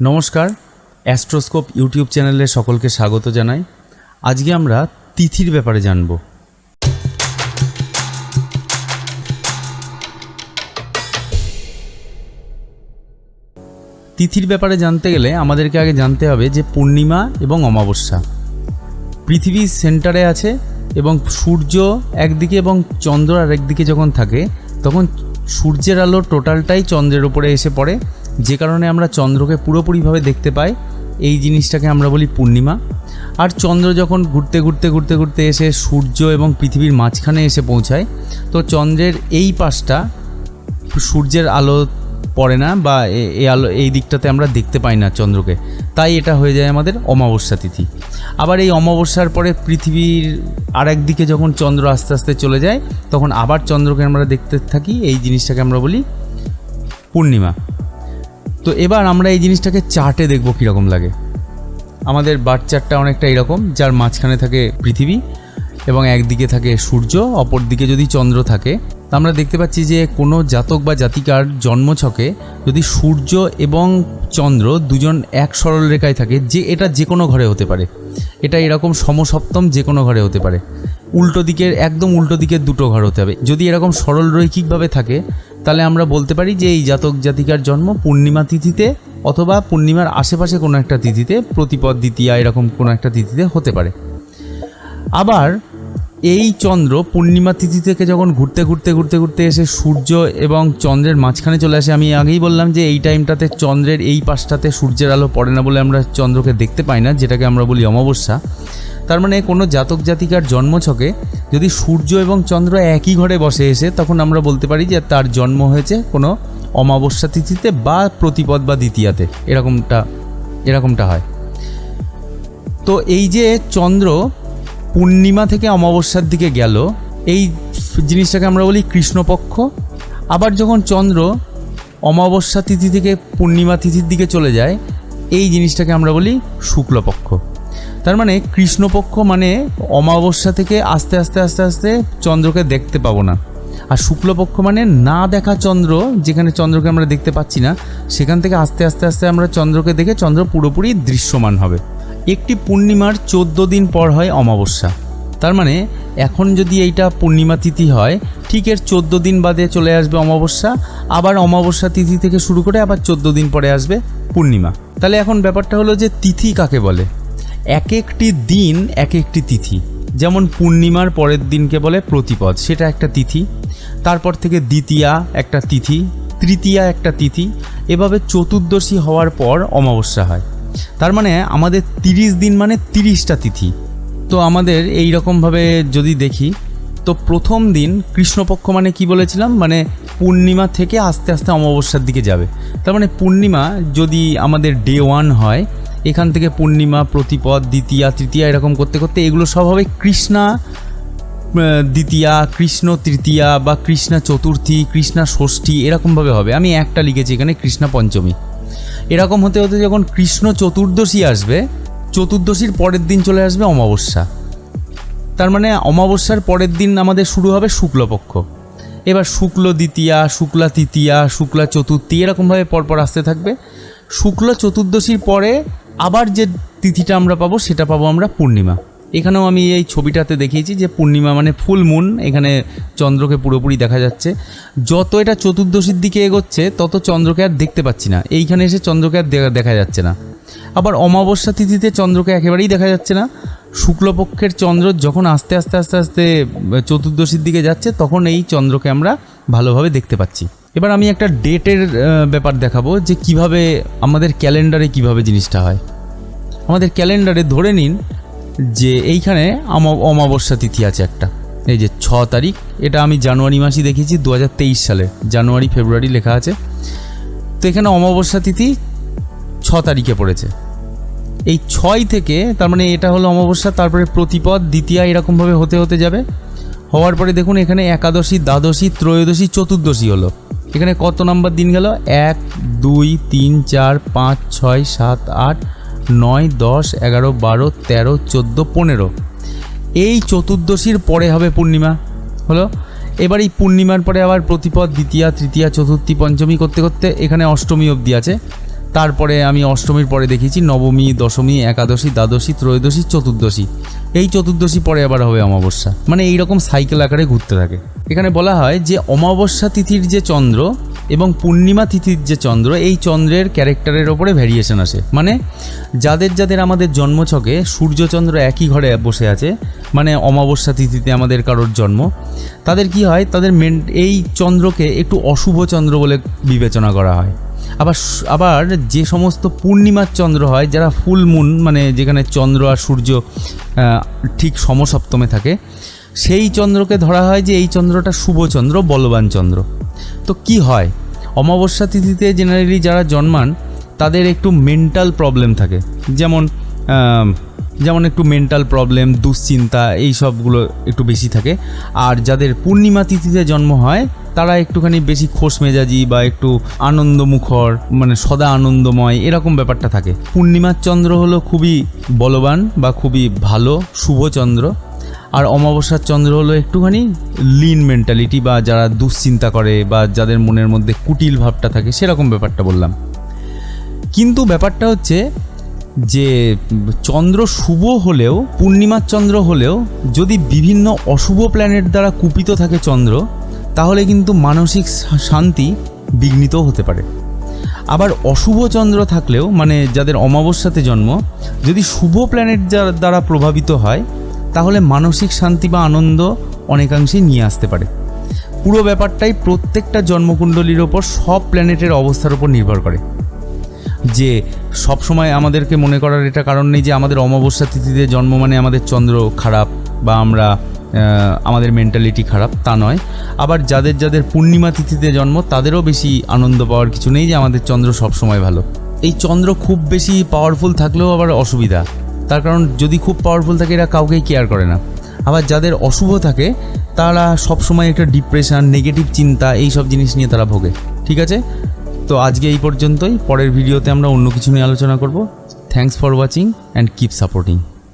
নমস্কার, অ্যাস্ট্রোস্কোপ ইউটিউব চ্যানেলে সকলকে স্বাগত জানাই। আজকে আমরা তিথির ব্যাপারে জানব। তিথির ব্যাপারে জানতে গেলে আমাদেরকে আগে জানতে হবে যে পূর্ণিমা এবং অমাবস্যা। পৃথিবীর সেন্টারে আছে এবং সূর্য একদিকে এবং চন্দ্র আর একদিকে যখন থাকে, তখন সূর্যের আলো টোটালটাই চন্দ্রের ওপরে এসে পড়ে। যে কারণে আমরা চন্দ্রকে পুরোপুরিভাবে দেখতে পাই, এই জিনিসটাকে আমরা বলি পূর্ণিমা। আর চন্দ্র যখন ঘুরতে ঘুরতে ঘুরতে ঘুরতে এসে সূর্য এবং পৃথিবীর মাঝখানে এসে পৌঁছায়, তো চন্দ্রের এই পাশটা সূর্যের আলো পড়ে না বা এই আলো, এই দিকটাতে আমরা দেখতে পাই না চন্দ্রকে। তাই এটা হয়ে যায় আমাদের অমাবস্যা তিথি। আবার এই অমাবস্যার পরে পৃথিবীর আরেক দিকে যখন চন্দ্র আস্তে আস্তে চলে যায়, তখন আবার চন্দ্রকে আমরা দেখতে থাকি, এই জিনিসটাকে আমরা বলি পূর্ণিমা। তো এবার আমরা এই জিনিসটাকে চার্টে দেখব কীরকম লাগে। আমাদের বার চার্টটা অনেকটা এরকম, যার মাঝখানে থাকে পৃথিবী এবং একদিকে থাকে সূর্য অপর দিকে যদি চন্দ্র থাকে, তা আমরা দেখতে পাচ্ছি যে কোনো জাতক বা জাতিকার জন্মছকে যদি সূর্য এবং চন্দ্র দুজন এক সরল রেখায় থাকে, যে এটা যে কোনো ঘরে হতে পারে। এটা এরকম সমসপ্তম যে কোনো ঘরে হতে পারে। উল্টো দিকের, একদম উল্টো দিকের দুটো ঘর হতে হবে। যদি এরকম সরল রৈখিকভাবে থাকে তাহলে আমরা বলতে পারি যে এই জাতক জাতিকার জন্ম পূর্ণিমা তিথিতে অথবা পূর্ণিমার আশেপাশে কোনো একটা তিথিতে, প্রতিপদ, দ্বিতীয়া, এরকম কোনো একটা তিথিতে হতে পারে। আবার এই চন্দ্র পূর্ণিমা তিথি থেকে যখন ঘুরতে ঘুরতে ঘুরতে ঘুরতে এসে সূর্য এবং চন্দ্রের মাঝখানে চলে আসে, আমি আগেই বললাম যে এই টাইমটাতে চন্দ্রের এই পাশটাতে সূর্যের আলো পড়ে না বলে আমরা চন্দ্রকে দেখতে পাই না, যেটাকে আমরা বলি অমাবস্যা। তার মানে কোনো জাতক জাতিকার জন্মছকে যদি সূর্য এবং চন্দ্র একই ঘরে বসে এসে, তখন আমরা বলতে পারি যে তার জন্ম হয়েছে কোনো অমাবস্যা তিথিতে বা প্রতিপদ বা দ্বিতীয়াতে। এরকমটা এরকমটা হয়। তো এই যে চন্দ্র পূর্ণিমা থেকে অমাবস্যার দিকে গেল, এই জিনিসটাকে আমরা বলি কৃষ্ণপক্ষ। আবার যখন চন্দ্র অমাবস্যা তিথি থেকে পূর্ণিমা তিথির দিকে চলে যায়, এই জিনিসটাকে আমরা বলি শুক্লপক্ষ। তার মানে কৃষ্ণপক্ষ মানে অমাবস্যা থেকে আস্তে আস্তে আস্তে আস্তে চন্দ্রকে দেখতে পাবো না। আর শুক্লপক্ষ মানে না দেখা চন্দ্র, যেখানে চন্দ্রকে আমরা দেখতে পাচ্ছি না, সেখান থেকে আস্তে আস্তে আস্তে আমরা চন্দ্রকে দেখে চন্দ্র পুরোপুরি দৃশ্যমান হবে। একটি পূর্ণিমার চোদ্দ দিন পর হয় অমাবস্যা। তার মানে এখন যদি এইটা পূর্ণিমা তিথি হয়, ঠিক এর চোদ্দ দিন বাদে চলে আসবে অমাবস্যা, আবার অমাবস্যা তিথি থেকে শুরু করে আবার চোদ্দ দিন পরে আসবে পূর্ণিমা। তাহলে এখন ব্যাপারটা হলো যে তিথি কাকে বলে? এক একটি দিন এক একটি তিথি। যেমন পূর্ণিমার পরের দিনকে বলে প্রতিপদ, সেটা একটা তিথি। তারপর থেকে দ্বিতীয়া একটা তিথি, তৃতীয়া একটা তিথি। এভাবে চতুর্দশী হওয়ার পর অমাবস্যা হয়। তার মানে আমাদের তিরিশ দিন মানে তিরিশটা তিথি। তো আমাদের এই রকমভাবে যদি দেখি, তো প্রথম দিন কৃষ্ণপক্ষ মানে কি বলেছিলাম? মানে পূর্ণিমা থেকে আস্তে আস্তে অমাবস্যার দিকে যাবে। তার মানে পূর্ণিমা যদি আমাদের ডে ওয়ান হয় এখান থেকে পূর্ণিমা, প্রতিপদ, দ্বিতীয়া, তৃতীয়া এরকম করতে করতে এগুলো সব হবে কৃষ্ণা দ্বিতীয়া, কৃষ্ণ তৃতীয়া বা কৃষ্ণা চতুর্থী, কৃষ্ণা ষষ্ঠী এরকমভাবে হবে। আমি একটা লিখেছি এখানে, কৃষ্ণা পঞ্চমী। এরকম হতে হতে যখন কৃষ্ণ চতুর্দশী আসবে, চতুর্দশীর পরের দিন চলে আসবে অমাবস্যা। তার মানে অমাবস্যার পরের দিন আমাদের শুরু হবে শুক্লপক্ষ। এবার শুক্ল দ্বিতীয়া, শুক্লা তৃতীয়া, শুক্লা চতুর্থী এরকমভাবে পরপর আসতে থাকবে। শুক্ল চতুর্দশীর পরে আবার যে তিথিটা আমরা পাবো, সেটা পাবো আমরা পূর্ণিমা। এখানেও আমি এই ছবিটাতে দেখিয়েছি যে পূর্ণিমা মানে ফুল মুন, এখানে চন্দ্রকে পুরোপুরি দেখা যাচ্ছে। যত এটা চতুর্দশীর দিকে এগোচ্ছে, তত চন্দ্রকে আর দেখতে পাচ্ছি না। এইখানে এসে চন্দ্রকে আর দেখা- যাচ্ছে না। আবার অমাবস্যা তিথিতে চন্দ্রকে একেবারেই দেখা যাচ্ছে না। শুক্লপক্ষের চন্দ্র যখন আস্তে আস্তে আস্তে আস্তে, চতুর্দশীর দিকে যাচ্ছে, তখন এই চন্দ্রকে আমরা ভালোভাবে দেখতে পাচ্ছি। এবার আমি একটা ডেটের ব্যাপার দেখাবো যে কীভাবে আমাদের ক্যালেন্ডারে কীভাবে জিনিসটা হয়। আমাদের ক্যালেন্ডারে ধরে নিন যে এইখানে অমাবস্যা তিথি আছে একটা। এই যে ছ তারিখ, এটা আমি জানুয়ারি মাসই দেখেছি দু হাজার তেইশ সালে। জানুয়ারি, ফেব্রুয়ারি লেখা আছে। তো এখানে অমাবস্যা তিথি ছ তারিখে পড়েছে। এই ছয় থেকে, তার মানে এটা হলো অমাবস্যা, তারপরে প্রতিপদ, দ্বিতীয়া এরকমভাবে হতে হতে যাবে। হওয়ার পরে দেখুন এখানে একাদশী, দ্বাদশী, ত্রয়োদশী, চতুর্দশী হলো। এখানে কত নাম্বার দিন গেল? এক, দুই, তিন, চার, পাঁচ, ছয়, সাত, আট, নয়, দশ, এগারো, বারো, তেরো, চোদ্দ, পনেরো। এই চতুর্দশীর পরে হবে পূর্ণিমা। হলো? এবার এই পূর্ণিমার পরে আবার প্রতিপদ, দ্বিতীয়া, তৃতীয়া, চতুর্থী, পঞ্চমী করতে করতে এখানে অষ্টমী অবধি আছে। তারপরে আমি অষ্টমীর পরে দেখেছি নবমী, দশমী, একাদশী, দ্বাদশী, ত্রয়োদশী, চতুর্দশী। এই চতুর্দশী পরে আবার হবে অমাবস্যা। মানে এইরকম সাইকেল আকারে ঘুরতে থাকে। এখানে বলা হয় যে অমাবস্যা তিথির যে চন্দ্র এবং পূর্ণিমা তিথির যে চন্দ্র, এই চন্দ্রের ক্যারেক্টারের ওপরে ভ্যারিয়েশন আসে। মানে যাদের যাদের আমাদের জন্মছকে সূর্যচন্দ্র একই ঘরে বসে আছে মানে অমাবস্যা তিথিতে আমাদের কারোর জন্ম, তাদের কি হয়? তাদের মেন এই চন্দ্রকে একটু অশুভ চন্দ্র বলে বিবেচনা করা হয়। আবার আবার যে সমস্ত পূর্ণিমার চন্দ্র হয়, যারা ফুল মুন মানে যেখানে চন্দ্র আর সূর্য ঠিক সমসপ্তমে থাকে, সেই চন্দ্রকে ধরা হয় যে এই চন্দ্রটা শুভচন্দ্র বলবান চন্দ্র। তো কি হয়? অমাবস্যা তিথিতে জেনারেলি যারা জন্মান, তাদের একটু মেন্টাল প্রবলেম থাকে। যেমন যেমন একটু মেন্টাল প্রবলেম দুশ্চিন্তা, এই সবগুলো একটু বেশি থাকে। আর যাদের পূর্ণিমা তিথিতে জন্ম হয়, তারা একটুখানি বেশি খোশ মেজাজি বা একটু আনন্দমুখর মানে সদা আনন্দময়, এরকম ব্যাপারটা থাকে। পূর্ণিমার চন্দ্র হলো খুবই বলবান বা খুবই ভালো, শুভ চন্দ্র। আর অমাবস্যার চন্দ্র হলো একটুখানি লিন মেন্টালিটি বা যারা দুশ্চিন্তা করে বা যাদের মনের মধ্যে কুটিল ভাবটা থাকে, সেরকম ব্যাপারটা বললাম। কিন্তু ব্যাপারটা হচ্ছে যে চন্দ্র শুভ হলেও, পূর্ণিমার চন্দ্র হলেও, যদি বিভিন্ন অশুভ প্ল্যানেট দ্বারা কুপিত থাকে চন্দ্র, তাহলে কিন্তু মানসিক শান্তি বিঘ্নিত হতে পারে। আবার অশুভ চন্দ্র থাকলেও মানে যাদের অমাবস্যাতে জন্ম, যদি শুভ প্ল্যানেট দ্বারা প্রভাবিত হয়, তাহলে মানসিক শান্তি বা আনন্দ অনেকাংশেই নিয়ে আসতে পারে। পুরো ব্যাপারটাই প্রত্যেকটা জন্মকুণ্ডলীর ওপর সব প্ল্যানেটের অবস্থার উপর নির্ভর করে। যে সব সময় আমাদেরকে মনে করার এটা কারণ নেই যে আমাদের অমাবস্যা তিথিতে জন্ম মানে আমাদের চন্দ্র খারাপ বা আমরা আমাদের মেন্টালিটি খারাপ, তা নয়। আবার যাদের যাদের পূর্ণিমা তিথিতে জন্ম, তাদেরও বেশি আনন্দ পাওয়ার কিছু নেই যে আমাদের চন্দ্র সব সময় ভালো। এই চন্দ্র খুব বেশি পাওয়ারফুল থাকলেও আবার অসুবিধা। তার কারণ যদি খুব পাওয়ারফুল থাকে, এরা কাউকেই কেয়ার করে না। আবার যাদের অশুভ থাকে, তারা সবসময় একটা ডিপ্রেশন নেগেটিভ চিন্তা এই সব জিনিস নিয়ে তারা ভোগে। ঠিক আছে? তো আজকে এই পর্যন্তই। পরের ভিডিওতে আমরা অন্য কিছু নিয়ে আলোচনা করব। Thanks for watching and keep supporting